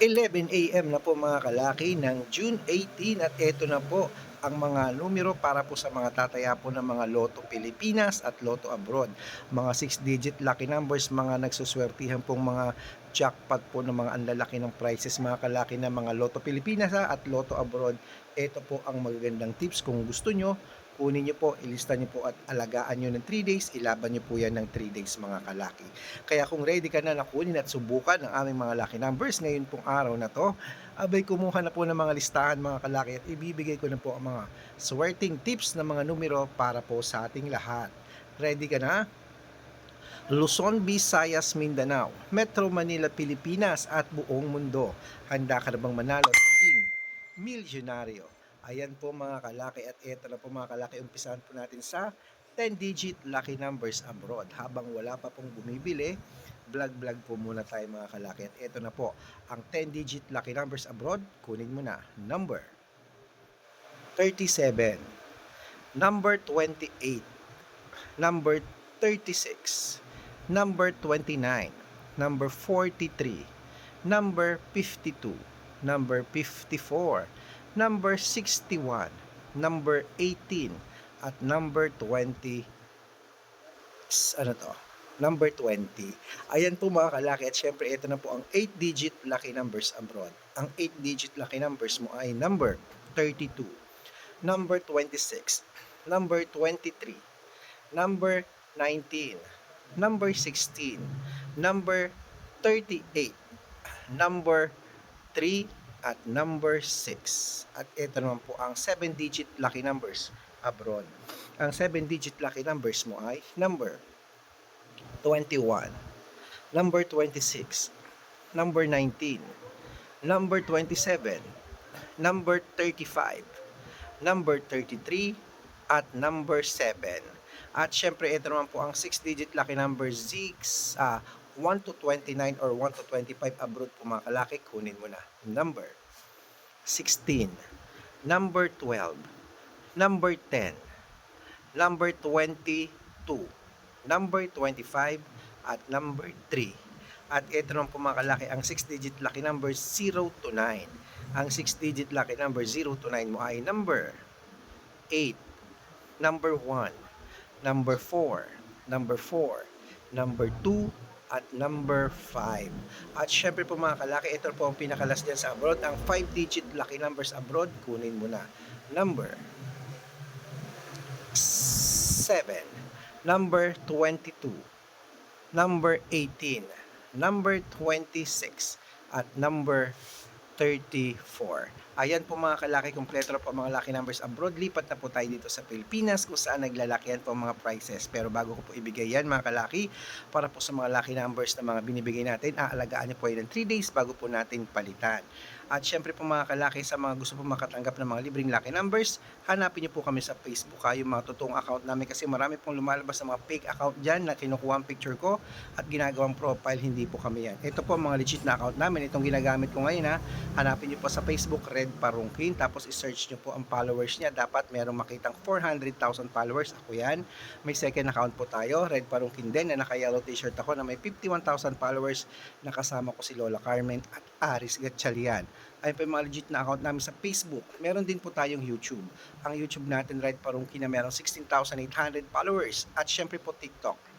11 a.m. na po mga kalaki ng June 18 at eto na po ang mga numero para po sa mga tataya po ng mga Lotto Pilipinas at Lotto Abroad. Mga 6-digit lucky numbers, mga nagsuswertihan pong mga jackpot po ng mga anlalaki ng prices mga kalaki ng mga Lotto Pilipinas at Lotto Abroad. Ito po ang magagandang tips kung gusto nyo kunin nyo po, ilista nyo po at alagaan nyo ng 3 days, ilaban nyo po yan ng 3 days mga kalaki. Kaya kung ready ka na na kunin at subukan ang aming mga lucky numbers ngayon pong araw na to, abay kumuha na po ng mga listahan mga kalaki at ibibigay ko na po ang mga swerting tips ng mga numero para po sa ating lahat. Ready ka na? Luzon, Visayas, Mindanao, Metro Manila, Pilipinas at buong mundo. Handa ka na bang manalo at maging milyonaryo? Ayan po mga kalaki at eto na po mga kalaki, umpisahan po natin sa 10-digit lucky numbers abroad. Habang wala pa pong bumibili, vlog-vlog po muna tayo mga kalaki. At eto na po, ang 10-digit lucky numbers abroad, kunin mo na. Number 37, number 28, number 36, number 29, number 43, number 52, number 54, number 61, number 18, at number 20. S- Ano to? Number 20. Ayan po mga kalaki at syempre ito na po ang 8-digit lucky numbers abroad. Ang 8-digit lucky numbers mo ay number 32, number 26, number 23, number 19, number 16, number 38, number 3, at number 6. At ito naman po ang 7-digit lucky numbers abroad. Ang 7-digit lucky numbers mo ay number 21, number 26, number 19, number 27, number 35, number 33, at number 7. At syempre, ito naman po ang 6-digit lucky number 6, ah, 1 to 29 or 1 to 25 abroad po mga kalaki, kunin mo na. Number 16, number 12, number 10, number 22, number 25, at number 3. At ito naman po mga kalaki, ang 6-digit lucky number 0 to 9. Ang 6-digit lucky number 0 to 9 mo ay number 8, number 1, number 4, number 4, number 2, at number 5. At syempre po mga kalaki, ito po ang pinakalas dyan sa abroad. Ang 5-digit lucky numbers abroad, kunin mo na. Number 7, number 22, number 18, number 26, at number 34. Ayan po mga kalaki, kompleto po mga lucky numbers abroad. Lipat na po tayo dito sa Pilipinas kung saan naglalakihan po mga prices. Pero bago ko po ibigay yan mga kalaki, para po sa mga lucky numbers na mga binibigay natin, aalagaan niyo po yan ng 3 days bago po natin palitan. At syempre po mga kalaki, sa mga gusto po makatanggap ng mga libreng lucky numbers, hanapin niyo po kami sa Facebook ha, yung mga totoong account namin kasi marami pong lumalabas sa mga fake account dyan na kinukuha ang picture ko at ginagawang profile, hindi po kami yan. Ito po mga legit na account namin, itong ginagamit ko ngayon ha, hanapin niyo po sa Facebook, Red Parungkin, tapos i-search niyo po ang followers niya, dapat merong makitang 400,000 followers, ako yan. May second account po tayo, Red Parungkin din, na naka-yellow t-shirt ako na may 51,000 followers, nakasama ko si Lola Carmen at Aris Gatchalian ay pa yung mga legit na account namin sa Facebook. Meron din po tayong YouTube. Ang YouTube natin, Right Parungki, na merong 16,800 followers. At syempre po TikTok.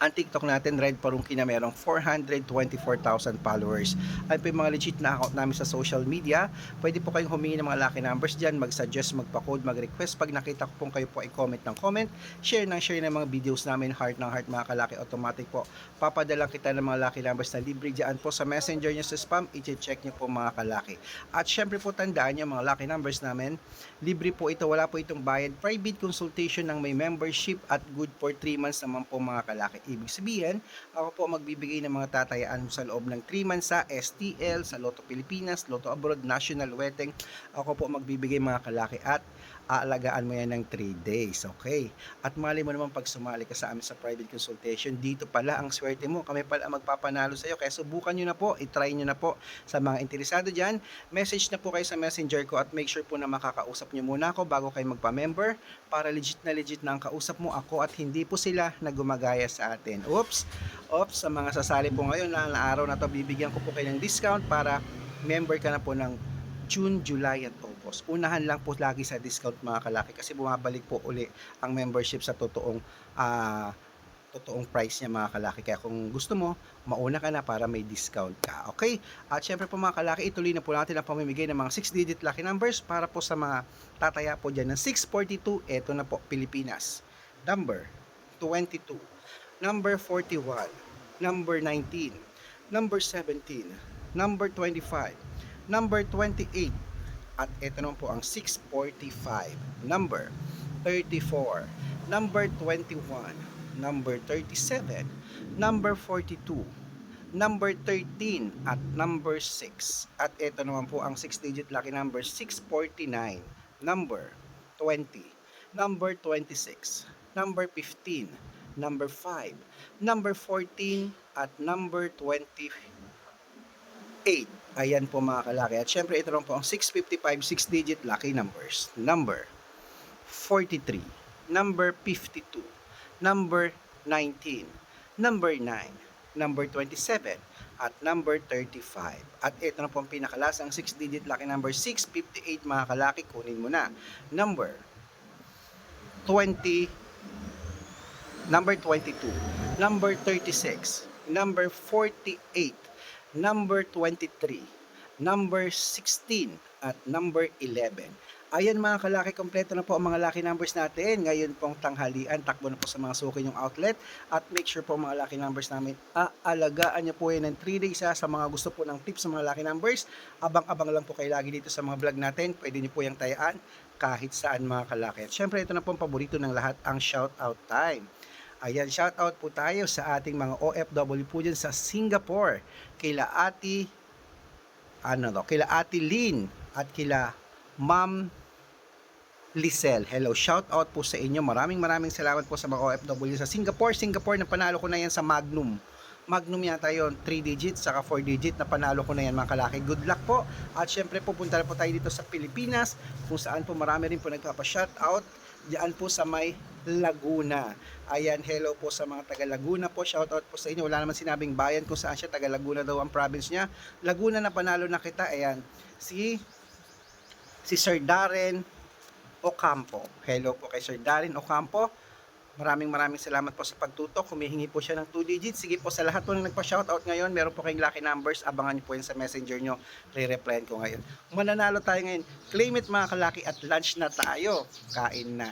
Ang TikTok natin, Red Parungki, na merong 424,000 followers. Ay pa yung mga legit na account namin sa social media. Pwede po kayong humingi ng mga lucky numbers dyan, mag-suggest, magpa-code, mag-request. Pag nakita ko pong kayo po ay comment ng comment, share ng share ng mga videos namin, heart ng heart mga kalaki, automatic po. Papadala kita ng mga lucky numbers na libre dyan po sa messenger nyo sa spam, i-check nyo po mga kalaki. At syempre po tandaan nyo mga lucky numbers namin, libre po ito, wala po itong bayad. Private consultation ng may membership at good for 3 months naman po mga kalaki. Ibig sabihin, ako po magbibigay ng mga tatayaan sa loob ng 3 months sa STL, sa Lotto Pilipinas, Lotto Abroad, National Wedding. Ako po magbibigay mga kalaki at aalagaan mo yan ng 3 days, okay? At mali mo naman pag sumali ka sa amin sa private consultation, dito pala ang swerte mo. Kami pala ang magpapanalo sa iyo. Kaya subukan nyo na po, itry nyo na po. Sa mga interesado dyan, message na po kayo sa messenger ko at make sure po na makakausap nyo muna ako bago kayo magpa-member para legit na legit na ang kausap mo ako at hindi po sila na gumagaya sa atin. Oops! Oops! Sa mga sasali po ngayon na, araw na to, bibigyan ko po kayo ng discount para member ka na po ng June, July at August. Unahan lang po lagi sa discount mga kalaki kasi bumabalik po uli ang membership sa totoong ah, totoong price niya mga kalaki. Kaya kung gusto mo, mauna ka na para may discount ka. Okay? At syempre po mga kalaki, ituloy na po natin ang pamimigay ng mga 6-digit lucky numbers para po sa mga tataya po dyan ng 642. Ito na po, Pilipinas. Number 22. Number 41. Number 19. Number 17. Number 25. Number 28. At ito naman po ang 645. Number 34. Number 21. Number 37. Number 42. Number 13 at number 6. At ito naman po ang 6-digit lucky number 649. Number 20. Number 26. Number 15. Number 5. Number 14 at number 28. Ayan po mga kalaki. At syempre ito lang po ang 655 6-digit lucky numbers. Number 43. Number 52. Number 19. Number 9. Number 27. At number 35. At ito na po ang pinakalasang 6-digit lucky number 658 mga kalaki. Kunin mo na. Number 20. Number 22. Number 36. Number 48 number 23, number 16, at number 11. Ayan mga kalaki, kompleto na po ang mga lucky numbers natin. Ngayon pong tanghalian, takbo na po sa mga suki yung outlet. At make sure po mga lucky numbers namin, aalagaan niyo po yan ng 3 days ha, sa mga gusto po ng tips sa mga lucky numbers. Abang-abang lang po kayo lagi dito sa mga vlog natin. Pwede niyo po yung tayaan kahit saan mga kalaki. At syempre ito na po ang paborito ng lahat, ang shout out time. Ayan, shout out po tayo sa ating mga OFW po dyan sa Singapore. Kila Ati, ano to, kila Ati Lin at kila Ma'am Lisel. Hello, shout out po sa inyo. Maraming maraming salamat po sa mga OFW sa Singapore. Singapore, napanalo ko na yan sa Magnum. Magnum yata yon 3 digits, saka 4 digit, napanalo ko na yan mga kalaki. Good luck po. At syempre pupunta na po tayo dito sa Pilipinas, kung saan po marami rin po nagpapa-shout out. Diyan po sa may Laguna. Ayan, hello po sa mga taga Laguna po. Shoutout po sa inyo. Wala naman sinabing bayan kung saan siya. Taga Laguna daw ang province niya. Laguna na panalo na kita. Ayan, si si Sir Darren Ocampo. Hello po kay Sir Darren Ocampo. Maraming maraming salamat po sa pagtutok. Humihingi po siya ng 2 digits. Sige po sa lahat po na nagpa-shoutout ngayon, meron po kayong lucky numbers. Abangan niyo po yan sa messenger nyo. Re-replyan ko ngayon. Mananalo tayo ngayon. Claim it mga kalaki at lunch na tayo. Kain na.